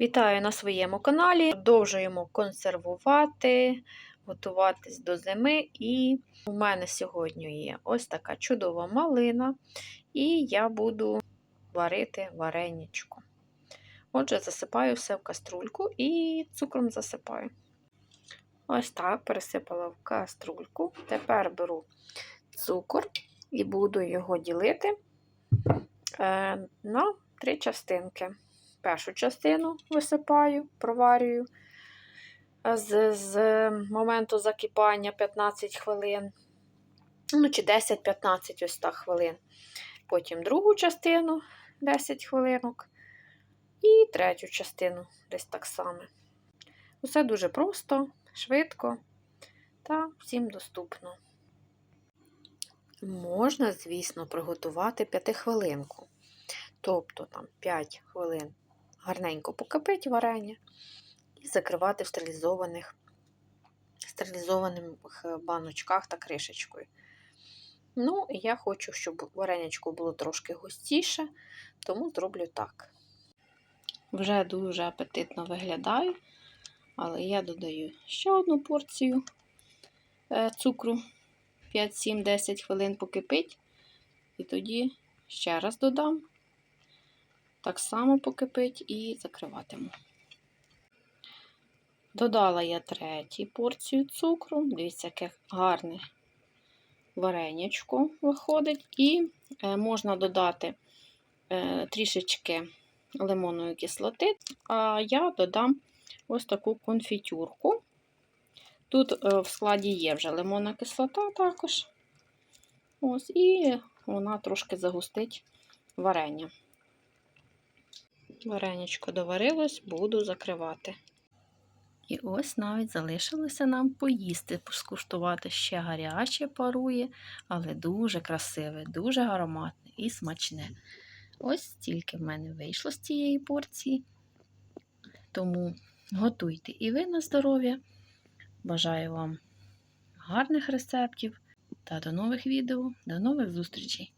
Вітаю на своєму каналі. Продовжуємо консервувати, готуватись до зими. І у мене сьогодні є ось така чудова малина, і я буду варити вареничко. Отже, засипаю все в каструльку і цукром засипаю. Ось так пересипала в каструльку. Тепер беру цукор і буду його ділити е, на три частинки. Першу частину висипаю, проварюю з, з моменту закипання 15 хвилин, ну чи 10-15 ось так хвилин. Потім другу частину 10 хвилинок. І третю частину десь так само. Усе дуже просто, швидко та всім доступно. Можна, звісно, приготувати п'ятихвилинку. Тобто там 5 хвилин гарненько покипить варення і закривати в стерилізованих, стерилізованих баночках та кришечкою. Ну, я хочу, щоб варенячко було трошки густіше, тому зроблю так. Вже дуже апетитно виглядає, але я додаю ще одну порцію е, цукру 5-7-10 хвилин покипить, і тоді ще раз додам. Так само покипить і закриватиму. Додала я третю порцію цукру. Дивіться, яке гарне варенячко виходить. І е, можна додати е, трішечки лимонної кислоти, а я додам ось таку конфітюрку. Тут е, в складі є вже лимонна кислота також. Ось, І вона трошки загустить варення. Вареничко доварилось, буду закривати. І ось навіть залишилося нам поїсти, скуштувати ще гаряче парує, але дуже красиве, дуже ароматне і смачне. Ось стільки в мене вийшло з цієї порції. Тому готуйте і ви на здоров'я. Бажаю вам гарних рецептів та до нових відео, до нових зустрічей!